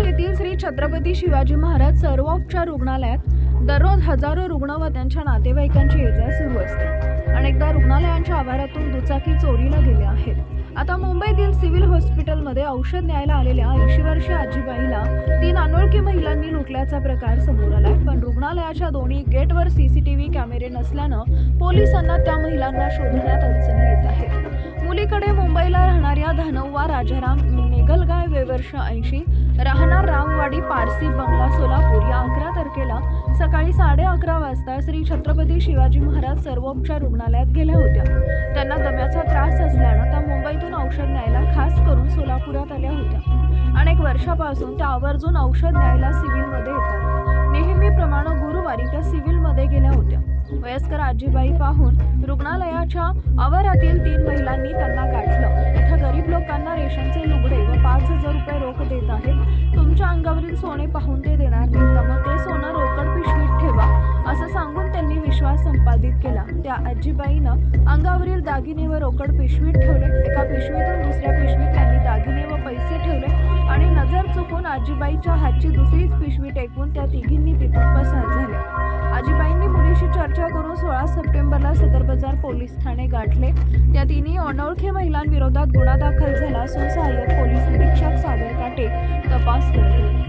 छत्रपती शिवाजी महाराज सर्वोपचार रुग्णालयात दररोज हजारो रुग्ण व त्यांच्या नातेवाईकांची ये जा सुरू असते. अनेकदा रुग्णालयांच्या आवारातून दुचाकी चोरीला गेल्या आहेत. आता मुंबईतील सिव्हिल हॉस्पिटलमध्ये औषध न्यायला आलेल्या ऐंशी वर्षीय आजीबाईला तीन अनोळखी महिलांनी लुटल्याचा प्रकार समोर आलाय. पण रुग्णालयाच्या दोन्ही गेटवर सीसीटीव्ही कॅमेरे नसल्यानं पोलिसांना त्या महिलांना शोधण्यात अडचणी येत आहेत. मुलीकडे मुंबईला राहणाऱ्या धनव्वा राजाराम नेगलगाय वेवर्ष ऐंशी राहणार रामवाडी बंगला सोलापूर या अकरा तारखेला सकाळी साडे अकरा वाजता श्री छत्रपती शिवाजी महाराज सर्वोपचार रुग्णालयात गेल्या होत्या. त्यांना दम्याचा त्रास असल्यानं त्या मुंबईतून औषध न्यायला खास करून सोलापुरात आल्या होत्या. अनेक वर्षापासून त्या आवर्जून औषध न्यायला सिव्हिलमध्ये येतात. नेहमीप्रमाणे गुरुवारी त्या सिव्हिलमध्ये गेल्या होत्या. वयस्कर आजीबाई पाहून रुग्णालयाच्या आवारातील तीन महिलांनी त्यांना गाठलं. इथं गरीब लोकांना रेशनचे लुगडे व पाच हजार रुपये रोख देत आहेत. तुमच्या सोने पाहून ते देणार नाही. त्यामुळे ते सोनं रोकड पिशवीत ठेवा असं सांगून त्यांनी विश्वास संपादित केला. त्या आजीबाईनं अंगावरील दागिने व रोकड पिशवीत ठेवले. एका पिशवीतून दुसऱ्या पिशवीत त्यांनी दागिने व पैसे ठेवले आणि नजर चुकून आजीबाईच्या हातची दुसरीच पिशवी टेकून त्या तिघींनी तिथून पसार झाले. आजीबाईंनी मुलीशी चर्चा करून सोळा सप्टेंबरला सदर बाजार पोलीस ठाणे गाठले. त्या तिन्ही अनोळखी महिलांविरोधात गुन्हा दाखल झाला असून सहाय्यक पोलीस निरीक्षक सागर काटे तपास करत